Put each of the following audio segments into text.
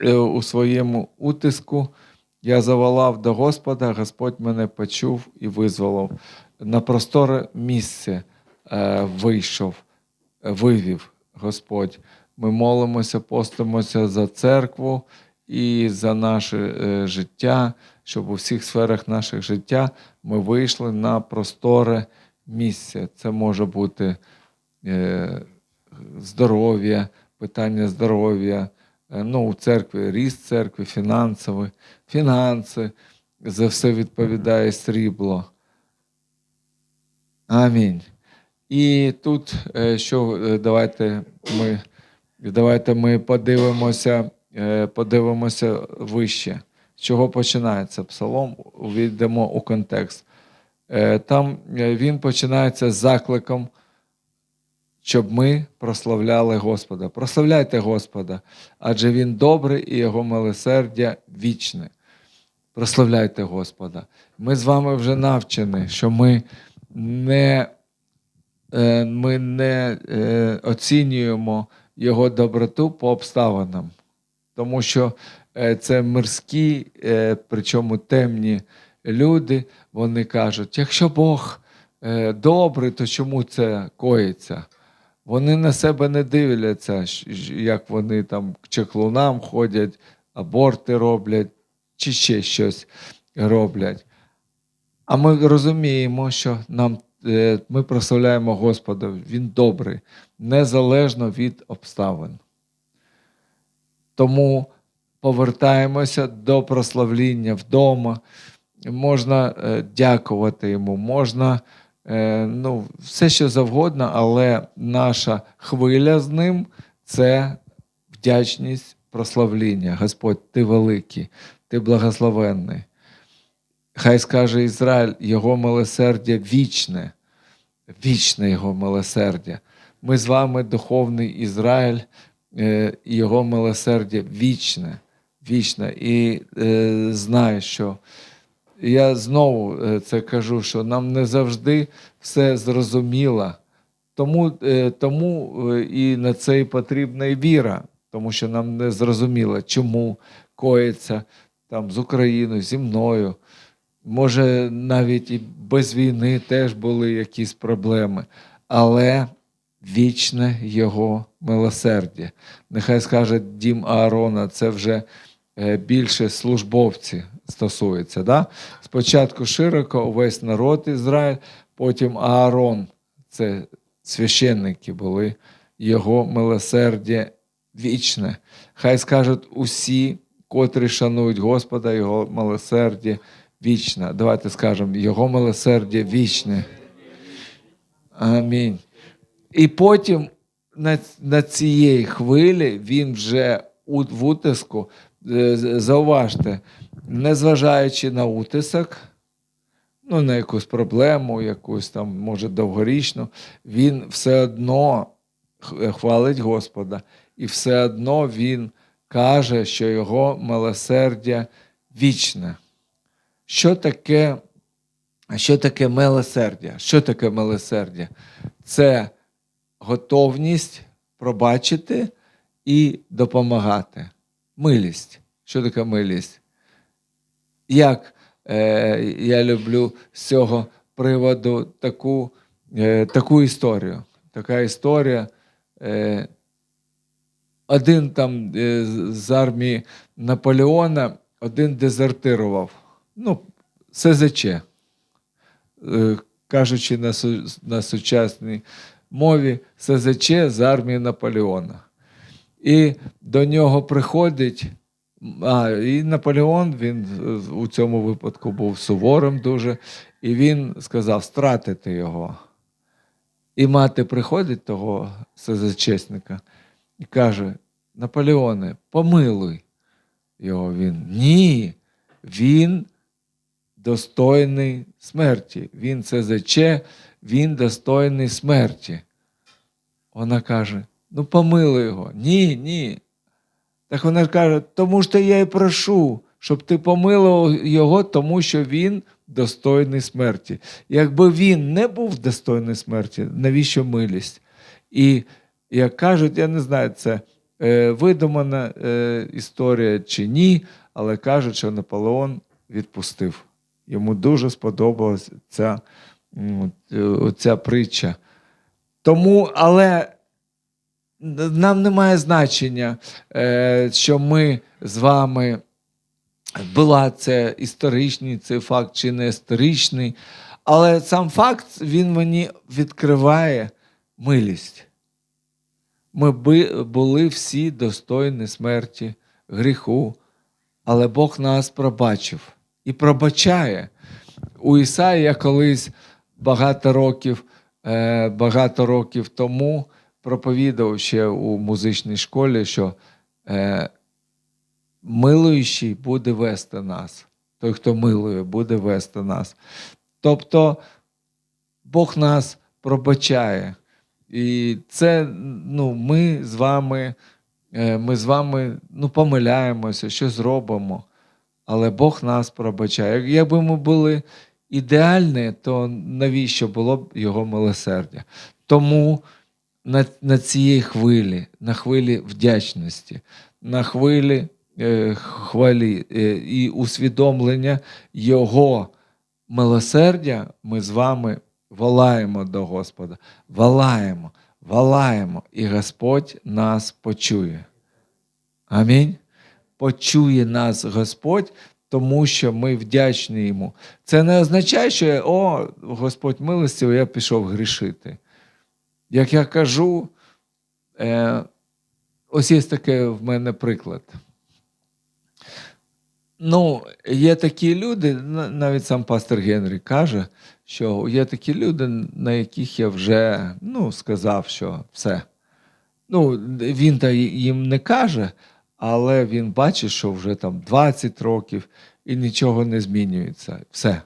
е, у своєму утиску. Я заволав до Господа, Господь мене почув і визволив. На просторе місце е, вийшов, вивів Господь. Ми молимося, постимося за церкву і за наше е, життя, щоб у всіх сферах наших життя ми вийшли на просторе місце. Це може бути здоров'я, питання здоров'я, ну, у церкві, ріст церкви, фінансовий, фінанси, за все відповідає срібло. Амінь. І тут е, що е, давайте ми, давайте ми подивимося, е, подивимося вище. З чого починається псалом? Увійдемо у контекст. Е, Там е, він починається з закликом, щоб ми прославляли Господа. Прославляйте Господа, адже Він добрий і Його милосердя вічне. Прославляйте Господа. Ми з вами вже навчені, що ми не, е, ми не е, оцінюємо Його доброту по обставинам, тому що е, це мирські, причому темні люди, вони кажуть, якщо Бог добрий, то чому це коїться? Вони на себе не дивляться, як вони там к чеклунам ходять, аборти роблять, чи ще щось роблять. А ми розуміємо, що нам, е, ми прославляємо Господа, Він добрий, незалежно від обставин. Тому повертаємося до прославління вдома. Можна е, дякувати йому, можна ну, все що завгодно, але наша хвиля з ним це вдячність прославління. Господь, ти великий, ти благословенний. Хай скаже Ізраїль, його милосердя вічне, вічне його милосердя. Ми з вами духовний Ізраїль, е, його милосердя вічне, вічне. І е, знаю, що я знову е, це кажу, що нам не завжди все зрозуміло. Тому, е, тому е, і на це і потрібна і віра, тому що нам не зрозуміло, чому коїться там з Україною, зі мною. Може, навіть і без війни теж були якісь проблеми, але вічне його милосердя. Нехай скаже дім Аарона, це вже більше службовці стосується. Да? Спочатку широко увесь народ Ізраїль, потім Аарон, це священники були, його милосердя вічне. Хай скажуть усі, котрі шанують Господа, його милосердя вічне. Давайте скажемо, його милосердя вічне. Амінь. І потім на, на цієї хвилі він вже у, в утиску, е, зауважте, незважаючи на утисок, ну, на якусь проблему, якусь там, може, довгорічну, він все одно хвалить Господа, і все одно він каже, що його милосердя вічне. Що таке, що таке милосердя? Що таке милосердя? Це готовність пробачити і допомагати. Милість. Що таке милість? Як е, я люблю з цього приводу таку, е, таку історію. Така історія. Е, один там е, з- армії Наполеона, один дезертирував. Ну, СЗЧ. Е, кажучи на, на сучасній мові, СЗЧ з армії Наполеона. І до нього приходить. А, і Наполеон він у цьому випадку був суворим дуже, і він сказав стратити його. І мати приходить того СЗЧсника і каже: Наполеоне, помилуй його він. Ні, він достойний смерті. Він СЗЧ, він достойний смерті. Вона каже: ну помилуй його. Ні, ні. Так вона каже, тому що я і прошу, щоб ти помилував його, тому що він достойний смерті. Якби він не був достойний смерті, навіщо милість? І як кажуть, я не знаю, це е, видумана е, історія чи ні, але кажуть, що Наполеон відпустив. Йому дуже сподобалася ця, е, ця притча. Тому, але нам немає значення, е, що ми з вами була це історичний цей факт чи не історичний. Але сам факт він мені відкриває милість. Ми були всі достойні смерті, гріху, але Бог нас пробачив і пробачає. У Ісаї я колись багато років, е, багато років тому проповідав ще у музичній школі, що е, милуючий буде вести нас. Той, хто милує, буде вести нас. Тобто Бог нас пробачає. І це ну, ми з вами, е, ми з вами ну, помиляємося, що зробимо. Але Бог нас пробачає. Якби ми були ідеальні, то навіщо було б його милосердя? Тому на, на цій хвилі, на хвилі вдячності, на хвилі е, хвалі е, і усвідомлення Його милосердя, ми з вами волаємо до Господа, волаємо, волаємо, і Господь нас почує. Амінь. Почує нас Господь, тому що ми вдячні йому. Це не означає, що о, Господь милостивий, я пішов грішити. Як я кажу, е, ось є такий в мене приклад. Ну, є такі люди, навіть сам пастор Генрі каже, що є такі люди, на яких я вже ну, сказав, що все. Ну, він та їм не каже, але він бачить, що вже там 20 років і нічого не змінюється. Все.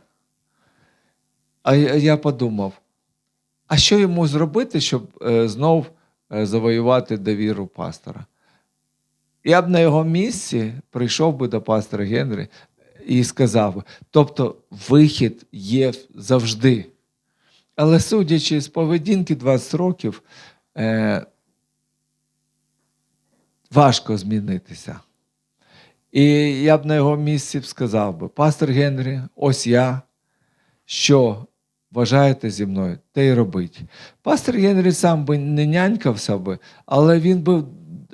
А я подумав: а що йому зробити, щоб е, знов е, завоювати довіру пастора? Я б на його місці прийшов би до пастора Генрі і сказав: би, тобто вихід є завжди. Але судячи з поведінки 20 років, е, важко змінитися. І я б на його місці б сказав би: пастор Генрі, ось я, що вважаєте зі мною, те й робить. Пастор Генрі сам би не нянькався би, але він би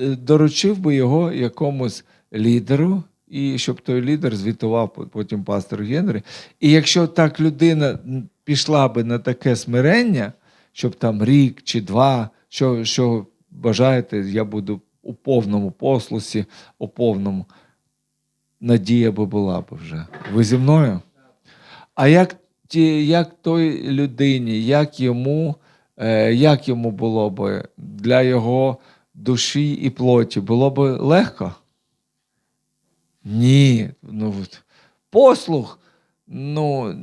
е, доручив би його якомусь лідеру, і щоб той лідер звітував потім пастор Генрі. І якщо так людина пішла би на таке смирення, щоб там рік чи два, що, що бажаєте, я буду у повному послусі, у повному надія би була б вже. Ви зі мною? А як як той людині, як йому, е, як йому було б для його душі і плоті, було б легко? Ні. Ну, послух. Ну,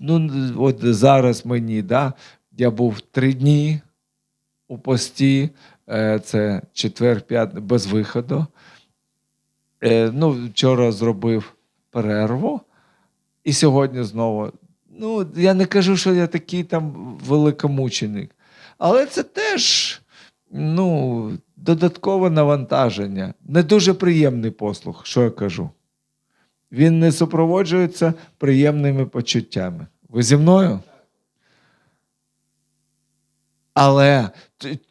ну, от зараз мені, да, я був три дні у пості, е, це четвер, п'ят, без виходу. Е, ну, вчора зробив перерву, і сьогодні знову. Ну, я не кажу, що я такий там великомученик, але це теж ну, додаткове навантаження. Не дуже приємний послуг, що я кажу. Він не супроводжується приємними почуттями. Ви зі мною? Але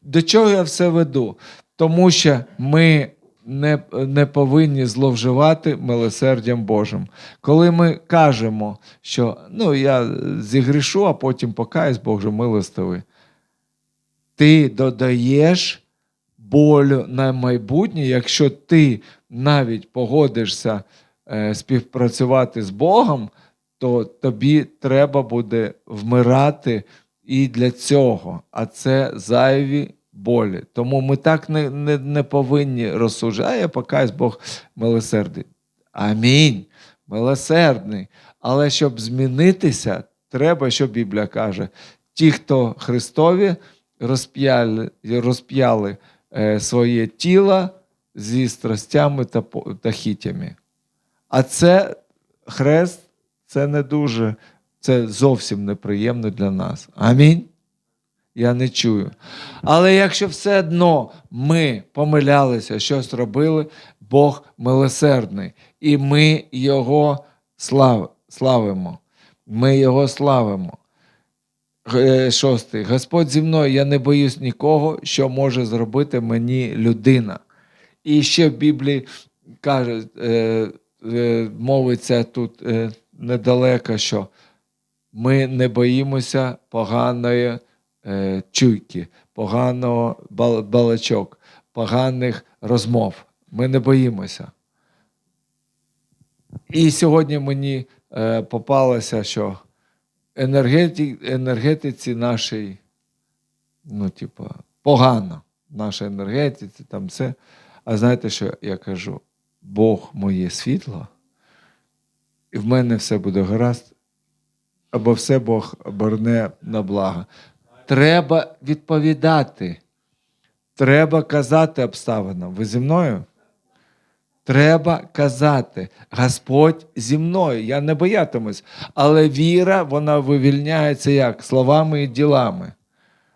до чого я все веду? Тому що ми не, не повинні зловживати милосердям Божим. Коли ми кажемо, що ну, я зігрішу, а потім покаюсь, Бог же милостивий, ти додаєш болю на майбутнє, якщо ти навіть погодишся е, співпрацювати з Богом, то тобі треба буде вмирати і для цього, а це зайві болі. Тому ми так не, не, не повинні розсуджувати. А я покаюсь, Бог милосердний. Амінь. Милосердний. Але щоб змінитися, треба, що Біблія каже, ті, хто Христові розп'яли, розп'яли е, своє тіло зі страстями та, та хітями. А це хрест, це не дуже, це зовсім неприємно для нас. Амінь. Я не чую. Але якщо все одно ми помилялися, щось робили, Бог милосердний. І ми Його слав, славимо. Ми Його славимо. Е, Шостий. Господь зі мною, я не боюсь нікого, що може зробити мені людина. І ще в Біблії каже, е, е, мовиться тут е, недалеко, що ми не боїмося поганої чуйки, поганого бал- балачок, поганих розмов. Ми не боїмося. І сьогодні мені е, попалося, що енергеті, енергетиці нашій, ну, типу, погано. В нашій енергетиці, там все. А знаєте, що я кажу? Бог моє світло, і в мене все буде гаразд, або все Бог оберне на благо. Треба відповідати. Треба казати обставинам. Ви зі мною? Треба казати, Господь зі мною, я не боятимусь. Але віра, вона вивільняється як? Словами і ділами.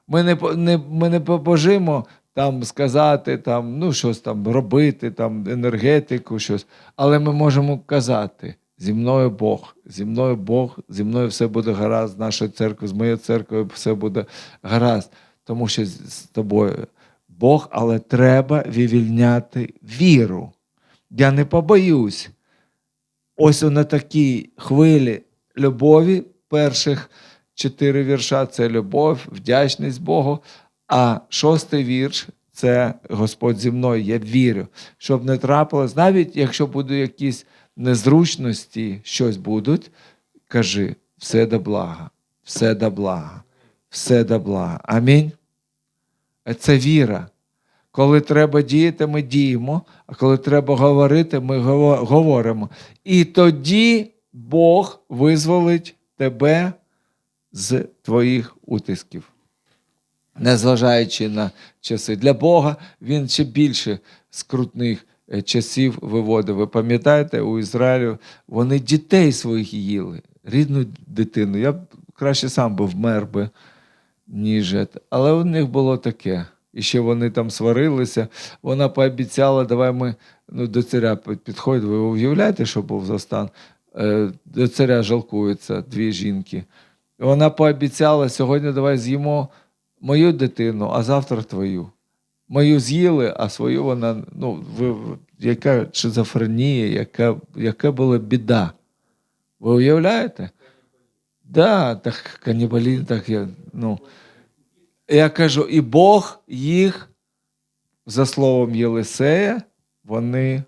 Ми не, не, ми не побожимо там сказати, там, ну, щось там робити, там, енергетику, щось. Але ми можемо казати: зі мною Бог, зі мною Бог, зі мною все буде гаразд, з нашою церквою, з моєю церквою все буде гаразд. Тому що з тобою Бог, але треба вивільняти віру. Я не побоюсь. Ось на такій хвилі любові перших чотири вірша це любов, вдячність Богу. А шостий вірш це Господь зі мною. Я вірю, щоб не трапилось, навіть якщо будуть якісь незручності, щось будуть, кажи, все до блага, все до блага, все до блага. Амінь. Це віра. Коли треба діяти, ми діємо, а коли треба говорити, ми говоримо. І тоді Бог визволить тебе з твоїх утисків. Незважаючи на часи. Для Бога він ще більше скрутних часів виводив. Ви пам'ятаєте, у Ізраїлю вони дітей своїх їли, рідну дитину. Я б краще сам би вмер би, ніж. Але у них було таке. І ще вони там сварилися. Вона пообіцяла, давай ми ну, до царя під- підходять. Ви уявляєте, що був за стан? Е, До царя жалкуються дві жінки. Вона пообіцяла, сьогодні давай з'їмо мою дитину, а завтра твою. Мою з'їли, а свою вона, ну, ви, яка шизофренія, яка, яка була біда. Ви уявляєте? Да, так канібалізм, так я, ну. Я кажу, і Бог їх, за словом Єлисея, вони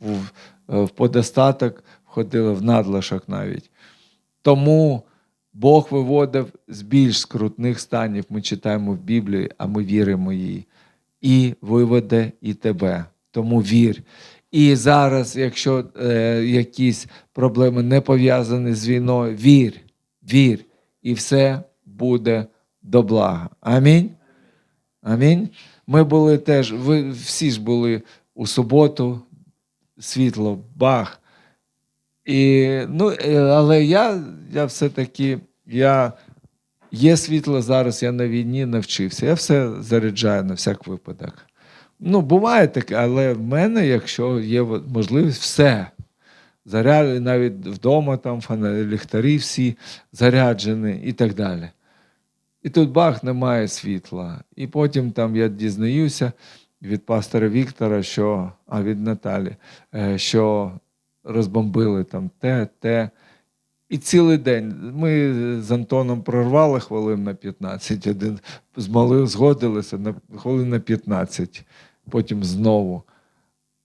в, в подостаток входили в надлишок навіть. Тому Бог виводив з більш скрутних станів, ми читаємо в Біблії, а ми віримо їй. І виведе і тебе. Тому вір. І зараз, якщо е, якісь проблеми не пов'язані з війною, вір, вір, і все буде до блага. Амінь. Амінь. Ми були теж, ви всі ж були у суботу, світло, бах. І, ну, е, але я, я все-таки, я, є світло зараз, я на війні навчився. Я все заряджаю на всяк випадок. Ну, буває таке, але в мене, якщо є можливість, все. Заряджені навіть вдома, там ліхтарі всі заряджені і так далі. І тут бах, немає світла. І потім там я дізнаюся від пастора Віктора, що, а від Наталі, е, що розбомбили там те, те. І цілий день ми з Антоном прорвали хвилин на 15, один змолив, згодилися на хвилин на 15, потім знову.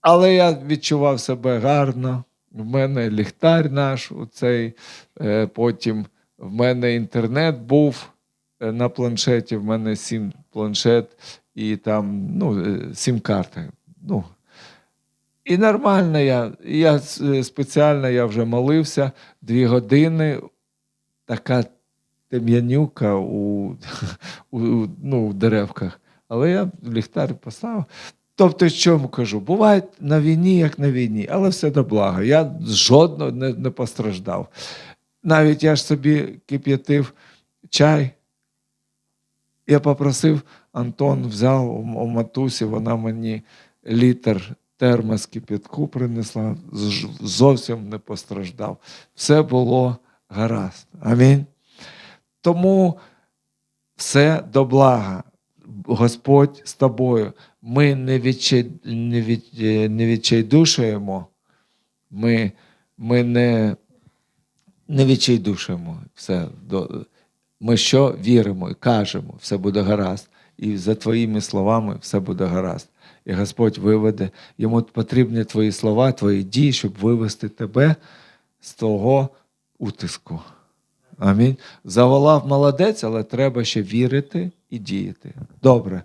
Але я відчував себе гарно. В мене ліхтар наш, оцей, е, потім в мене інтернет був е, на планшеті, в мене сім планшет і там ну, е, сім карти. Ну, і нормально я. Я спеціально я вже молився дві години. Така тем'янюка у, у, ну, в деревках. Але я ліхтар поставив. Тобто, що кажу, буває на війні, як на війні, але все до блага. Я жодного не, не постраждав. Навіть я ж собі кип'ятив чай, Я попросив, Антон взяв у матусі, вона мені літр термос кипятку принесла, зовсім не постраждав. Все було гаразд. Амінь. Тому все до блага. Господь з тобою. Ми не, не, від, е, не відчайдушуємо, ми, ми не, не відчайдушуємо. Все. Ми що віримо і кажемо, все буде гаразд. І за твоїми словами все буде гаразд. І Господь виведе. Йому потрібні твої слова, твої дії, щоб вивести тебе з того утиску. Амінь. Заволав молодець, але треба ще вірити і діяти. Добре.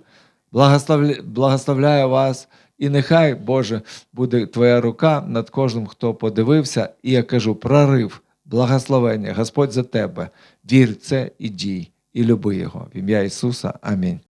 Благословля... Благословляю вас. І нехай, Боже, буде Твоя рука над кожним, хто подивився. І я кажу: прорив, благословення, Господь за тебе. Вір це і дій, і люби Його. В ім'я Ісуса. Амінь.